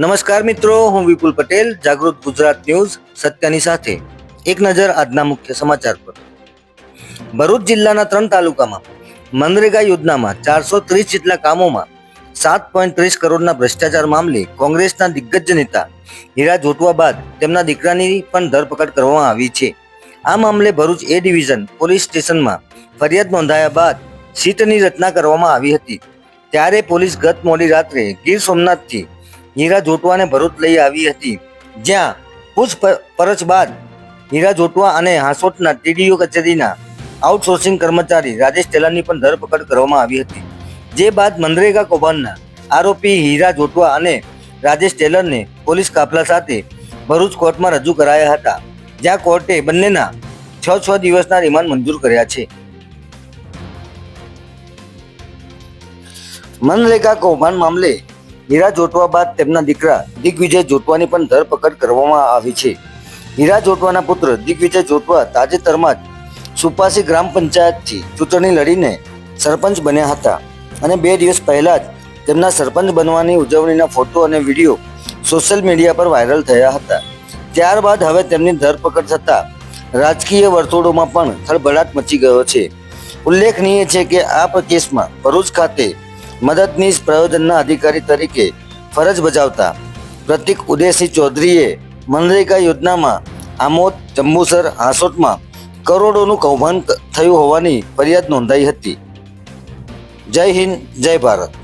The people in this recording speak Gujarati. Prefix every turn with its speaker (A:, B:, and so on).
A: નમસ્કાર મિત્રો, હું વિપુલ પટેલ, જાગૃત ગુજરાત ન્યૂઝ, સત્યની સાથે. એક નજર આજના મુખ્ય સમાચાર પર. ભરૂચ જિલ્લાના ત્રણ તાલુકામાં મનરેગા યોજનામાં ચારસો ત્રીસ જેટલા કામોમાં સાત પોઈન્ટ ત્રીસ કરોડના ભ્રષ્ટાચાર મામલે કોંગ્રેસના દિગ્ગજ નેતા હીરા જોટવા બાદ તેમના દીકરાની પણ ધરપકડ કરવામાં આવી છે. આ મામલે ભરૂચ એ ડિવિઝન પોલીસ સ્ટેશનમાં ફરિયાદ નોંધાયા બાદ સીટની રચના કરવામાં આવી હતી. ત્યારે પોલીસ ગત મોડી રાત્રે ગીર સોમનાથથી હીરા જોટવાને ભરૂચ લઈ આવી હતી. જ્યાં પૂછપરછ બાદ હીરા જોટવા અને હાંસોટના ટીડીઓ કચેરીના આઉટસોર્સિંગ કર્મચારી રાજેશ ટેલરની પણ ધરપકડ કરવામાં આવી હતી. જે બાદ મનરેગા કૌભાંડના આરોપી હીરા જોટવા અને રાજેશ ટેલરને પોલીસ કાફલા સાથે ભરૂચ કોર્ટમાં રજૂ કરાયા હતા. જ્યાં કોર્ટે બંનેના છ છ દિવસના રિમાન્ડ મંજૂર કર્યા છે. મનરેગા કૌભાંડ મામલે હીરા જોટવા બાદ તેમના દીકરા દિગ્વિજય જોટવાની પણ ધરપકડ કરવામાં આવી છે. હીરા જોટવાના પુત્ર દિગ્વિજય જોટવા તાજેતરમાં જ સુપાસી ગ્રામ પંચાયતથી ચૂંટણી લડીને સરપંચ બન્યા હતા અને બે દિવસ પહેલા જ તેમના સરપંચ બનવાની ઉજવણીના ફોટો અને વીડિયો સોશિયલ મીડિયા પર વાયરલ થયા હતા. ત્યારબાદ હવે તેમની ધરપકડ થતાં રાજકીય વર્તુળોમાં પણ ખળભળાટ મચી ગયો છે. ઉલ્લેખનીય છે કે આ કેસમાં ભરૂચ ખાતે મદદનીશ પ્રયોજનના અધિકારી તરીકે ફરજ બજાવતા પ્રતિક ઉદયસિંહ ચૌધરીએ મનરેગા યોજનામાં આમોદ, જંબુસર, હાંસોટમાં કરોડોનું કૌભાંડ થયું હોવાની ફરિયાદ નોંધાઈ હતી. જય હિન્દ, જય ભારત.